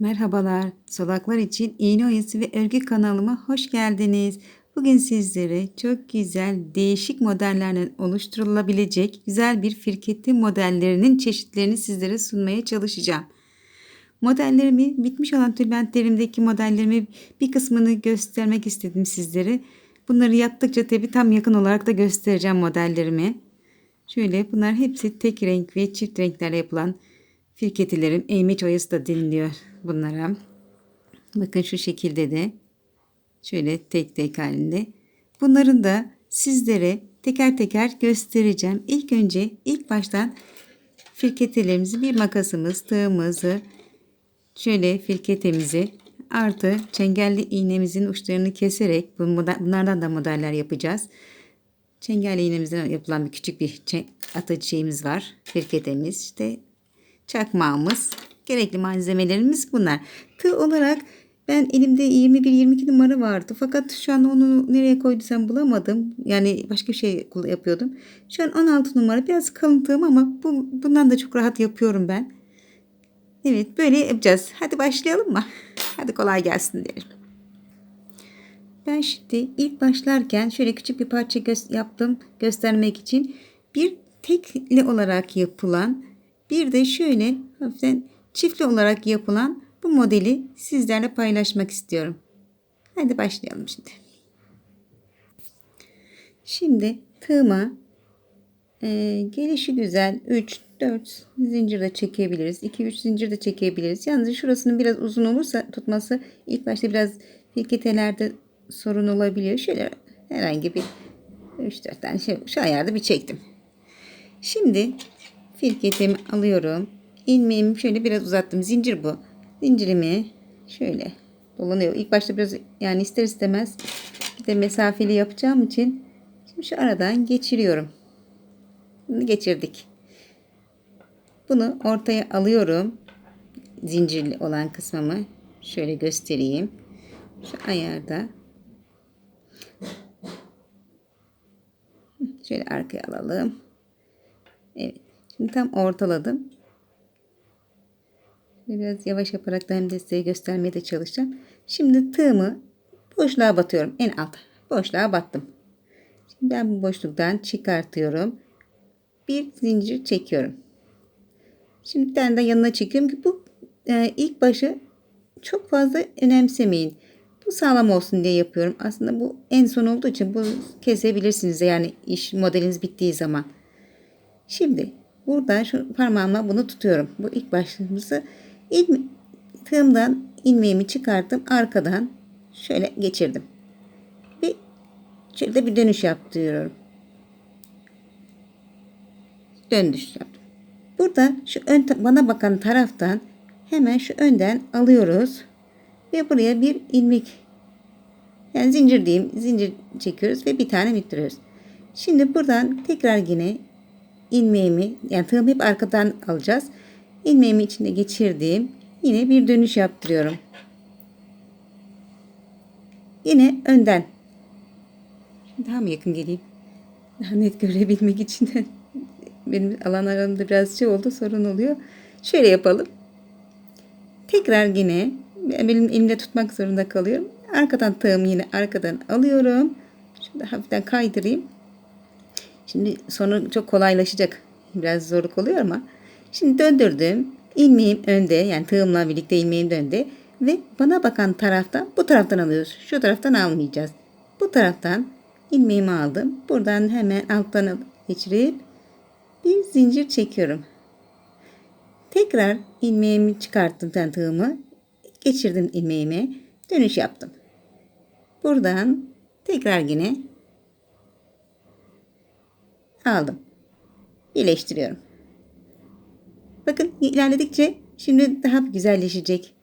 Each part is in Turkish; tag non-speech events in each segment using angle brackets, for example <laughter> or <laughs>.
Merhabalar, solaklar için iğne oyası ve örgü kanalıma hoş geldiniz. Bugün sizlere çok güzel, değişik modellerden oluşturulabilecek güzel bir firketi modellerinin çeşitlerini sizlere sunmaya çalışacağım. Modellerimi, bitmiş olan tülbentlerimdeki modellerimi bir kısmını göstermek istedim sizlere. Bunları yaptıkça tabi tam yakın olarak da göstereceğim modellerimi. Şöyle bunlar hepsi tek renk ve çift renklerle yapılan firketilerim. Eğmeç oyası da deniliyor bunlara. Bakın şu şekilde de şöyle tek tek halinde. Bunların da sizlere teker teker göstereceğim. İlk önce ilk baştan firketelerimizi bir makasımız, tığımızı, şöyle firketemizi artı çengelli iğnemizin uçlarını keserek bunlardan da modeller yapacağız. Çengelli iğnemizden yapılan bir küçük bir atıcı şeyimiz var. Firketemiz işte çakmağımız. Gerekli malzemelerimiz bunlar. Tığ olarak ben elimde 21-22 numara vardı. Fakat şu an onu nereye koyduysam bulamadım. Yani başka bir şey yapıyordum. Şu an 16 numara biraz kalın tığım ama bu, bundan da çok rahat yapıyorum ben. Evet böyle yapacağız. Hadi başlayalım mı? Hadi kolay gelsin diyelim. Ben şimdi ilk başlarken şöyle küçük bir parça gö yaptım göstermek için. Bir tekli olarak yapılan bir de şöyle hafiften çiftli olarak yapılan bu modeli sizlerle paylaşmak istiyorum. Hadi başlayalım şimdi. Şimdi tığıma e, gelişi güzel 3 4 zincir de çekebiliriz. 2 3 zincir de çekebiliriz. Yalnız şurasının biraz uzun olursa tutması ilk başta biraz filketelerde sorun olabiliyor. Şöyle herhangi bir 3 4 tane şey, şu ayarda bir çektim. Şimdi firketimi alıyorum. İlmeğimi şöyle biraz uzattım. Zincir bu. Zincirimi şöyle dolanıyor. İlk başta biraz yani ister istemez bir de mesafeli yapacağım için şimdi şu aradan geçiriyorum. Bunu geçirdik. Bunu ortaya alıyorum. Zincirli olan kısmımı şöyle göstereyim. Şu ayarda şöyle arkaya alalım. Evet. Şimdi tam ortaladım. Biraz yavaş yaparak da hem de size göstermeye de çalışacağım. Şimdi tığımı boşluğa batıyorum. En alt boşluğa battım. Şimdi ben bu boşluktan çıkartıyorum. Bir zincir çekiyorum. Şimdi bir tane de yanına çekiyorum ki bu e, ilk başı çok fazla önemsemeyin. Bu sağlam olsun diye yapıyorum. Aslında bu en son olduğu için bu kesebilirsiniz yani iş modeliniz bittiği zaman. Şimdi buradan şu parmağımla bunu tutuyorum. Bu ilk başlığımızı ilk tığımdan ilmeğimi çıkarttım. Arkadan şöyle geçirdim. Bir şöyle bir dönüş yaptırıyorum. Döndüş yaptım. Burada şu ön bana bakan taraftan hemen şu önden alıyoruz. Ve buraya bir ilmek yani zincir diyeyim zincir çekiyoruz ve bir tane bittiriyoruz. Şimdi buradan tekrar yine ilmeğimi yani tığımı hep arkadan alacağız. İlmeğimi içinde geçirdiğim yine bir dönüş yaptırıyorum. Yine önden. Daha mı yakın geleyim? Daha net görebilmek için de <laughs> benim alan aramda biraz şey oldu sorun oluyor. Şöyle yapalım. Tekrar yine benim elimde tutmak zorunda kalıyorum. Arkadan tığımı yine arkadan alıyorum. Şimdi hafiften kaydırayım. Şimdi sonu çok kolaylaşacak. Biraz zorluk oluyor ama. Şimdi döndürdüm. İlmeğim önde yani tığımla birlikte ilmeğim önde. Ve bana bakan taraftan bu taraftan alıyoruz. Şu taraftan almayacağız. Bu taraftan ilmeğimi aldım. Buradan hemen alttan geçirip bir zincir çekiyorum. Tekrar ilmeğimi çıkarttım ben tığımı. Geçirdim ilmeğimi. Dönüş yaptım. Buradan tekrar yine aldım. Birleştiriyorum. Bakın ilerledikçe şimdi daha güzelleşecek.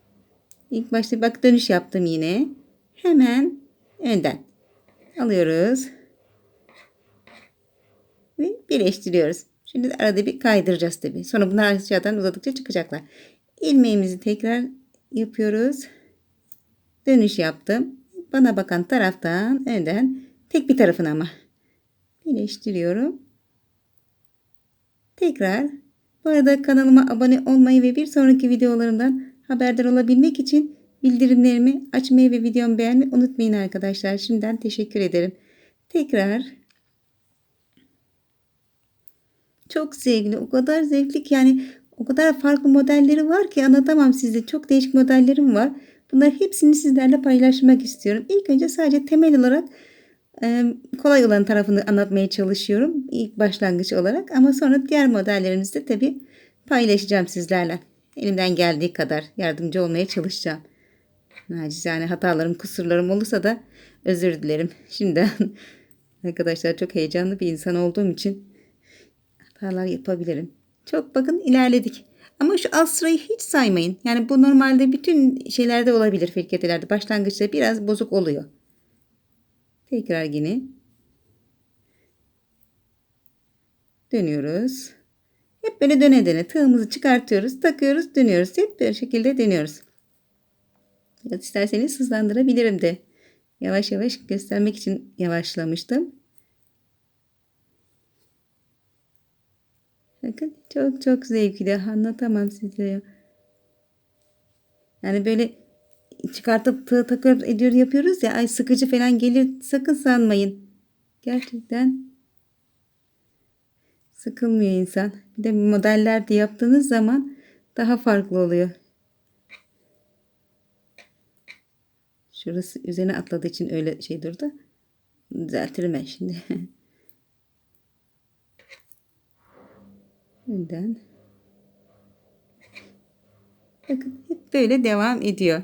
İlk başta bak dönüş yaptım yine. Hemen önden alıyoruz. Ve birleştiriyoruz. Şimdi arada bir kaydıracağız tabi. Sonra bunlar aşağıdan uzadıkça çıkacaklar. İlmeğimizi tekrar yapıyoruz. Dönüş yaptım. Bana bakan taraftan önden tek bir tarafına ama birleştiriyorum. Tekrar bu arada kanalıma abone olmayı ve bir sonraki videolarımdan haberdar olabilmek için bildirimlerimi açmayı ve videomu beğenmeyi unutmayın arkadaşlar. Şimdiden teşekkür ederim. Tekrar çok zevkli. O kadar zevkli ki yani o kadar farklı modelleri var ki anlatamam size. Çok değişik modellerim var. Bunların hepsini sizlerle paylaşmak istiyorum. İlk önce sadece temel olarak kolay olan tarafını anlatmaya çalışıyorum. ilk başlangıç olarak. Ama sonra diğer modellerimizi de tabii paylaşacağım sizlerle. Elimden geldiği kadar yardımcı olmaya çalışacağım. Nacizane hatalarım, kusurlarım olursa da özür dilerim. Şimdiden <laughs> arkadaşlar çok heyecanlı bir insan olduğum için hatalar yapabilirim. Çok bakın ilerledik. Ama şu alt sırayı hiç saymayın. Yani bu normalde bütün şeylerde olabilir firketelerde. Başlangıçta biraz bozuk oluyor. Tekrar yine dönüyoruz. Hep böyle döne döne tığımızı çıkartıyoruz, takıyoruz, dönüyoruz. Hep böyle şekilde dönüyoruz. Biraz isterseniz hızlandırabilirim de. Yavaş yavaş göstermek için yavaşlamıştım. Bakın çok çok zevkli. Anlatamam size. Yani böyle çıkartıp tığ takıyoruz ediyor yapıyoruz ya ay sıkıcı falan gelir sakın sanmayın. Gerçekten sıkılmıyor insan. Bir de modellerde yaptığınız zaman daha farklı oluyor. Şurası üzerine atladığı için öyle şey durdu. Düzeltirim ben şimdi. <laughs> Önden. Bakın hep böyle devam ediyor.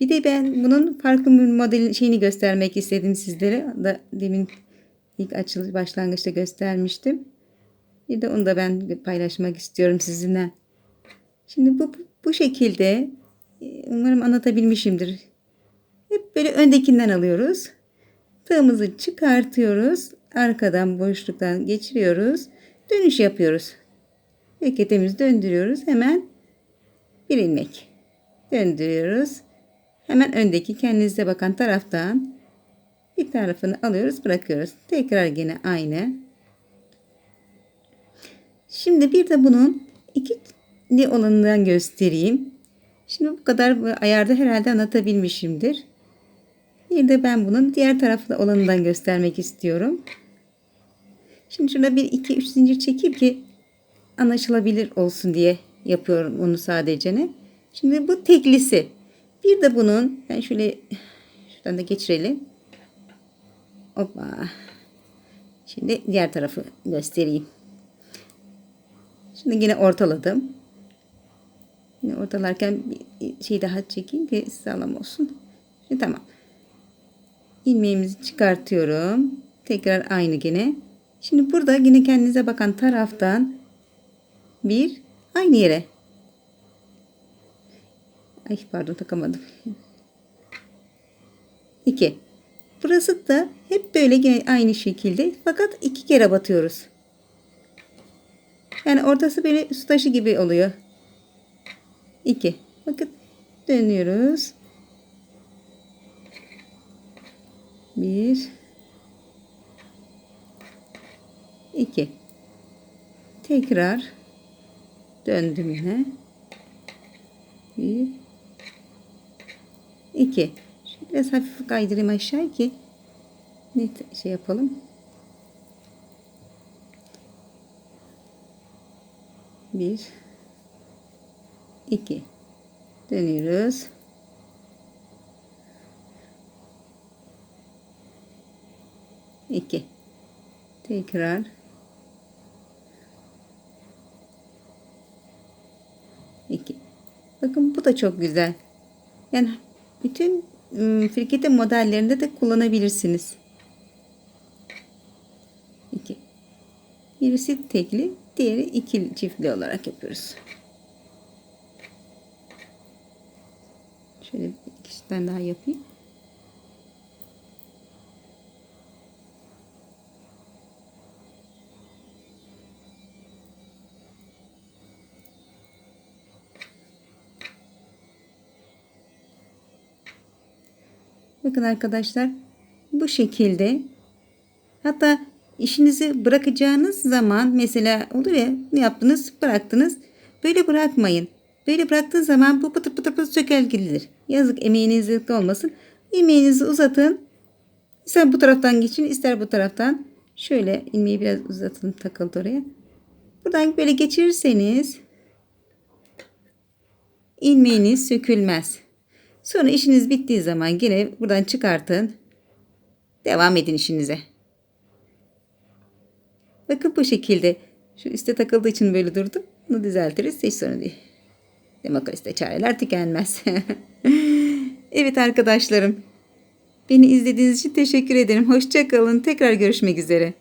Bir de ben bunun farklı bir model şeyini göstermek istedim sizlere. Da demin ilk açılış başlangıçta göstermiştim. Bir de onu da ben paylaşmak istiyorum sizinle. Şimdi bu bu şekilde e, umarım anlatabilmişimdir. Hep böyle öndekinden alıyoruz. Tığımızı çıkartıyoruz. Arkadan boşluktan geçiriyoruz. Dönüş yapıyoruz. Hareketimizi döndürüyoruz. Hemen bir ilmek. Döndürüyoruz. Hemen öndeki kendinize bakan taraftan bir tarafını alıyoruz bırakıyoruz. Tekrar yine aynı. Şimdi bir de bunun ikili olanından göstereyim. Şimdi bu kadar ayarda herhalde anlatabilmişimdir. Bir de ben bunun diğer tarafta olanından göstermek istiyorum. Şimdi şurada bir iki üç zincir çekeyim ki anlaşılabilir olsun diye yapıyorum onu sadece. Şimdi bu teklisi. Bir de bunun ben şöyle şuradan da geçirelim. Hoppa. Şimdi diğer tarafı göstereyim. Şimdi yine ortaladım. Yine ortalarken bir şey daha çekeyim ki sağlam olsun. Şimdi tamam. İlmeğimizi çıkartıyorum. Tekrar aynı gene. Şimdi burada yine kendinize bakan taraftan bir aynı yere. Ay pardon takamadım. 2. Burası da hep böyle aynı şekilde fakat iki kere batıyoruz. Yani ortası böyle su taşı gibi oluyor. 2. Bakın dönüyoruz. 1 2 tekrar döndüm yine 1 2 biraz hafif kaydırayım aşağı. Ki net şey yapalım? Bir. İki. Dönüyoruz. İki. Tekrar. 2. Bakın bu da çok güzel. Yani bütün ıı, firkete modellerinde de kullanabilirsiniz. 2. Birisi tekli, diğeri ikili çiftli olarak yapıyoruz. Şöyle iki daha yapayım. Bakın arkadaşlar bu şekilde hatta işinizi bırakacağınız zaman mesela olur ya ne yaptınız bıraktınız böyle bırakmayın. Böyle bıraktığın zaman bu pıtır pıtır pıtır söker gidilir. Yazık emeğiniz yazık olmasın. İlmeğinizi uzatın. Sen bu taraftan geçin ister bu taraftan. Şöyle ilmeği biraz uzatın takıldı oraya. Buradan böyle geçirirseniz ilmeğiniz sökülmez. Sonra işiniz bittiği zaman yine buradan çıkartın. Devam edin işinize. Bakın bu şekilde. Şu üstte takıldığı için böyle durdu. Bunu düzeltiriz. Hiç sorun değil. Demokraside çareler tükenmez. <laughs> evet arkadaşlarım. Beni izlediğiniz için teşekkür ederim. Hoşçakalın. Tekrar görüşmek üzere.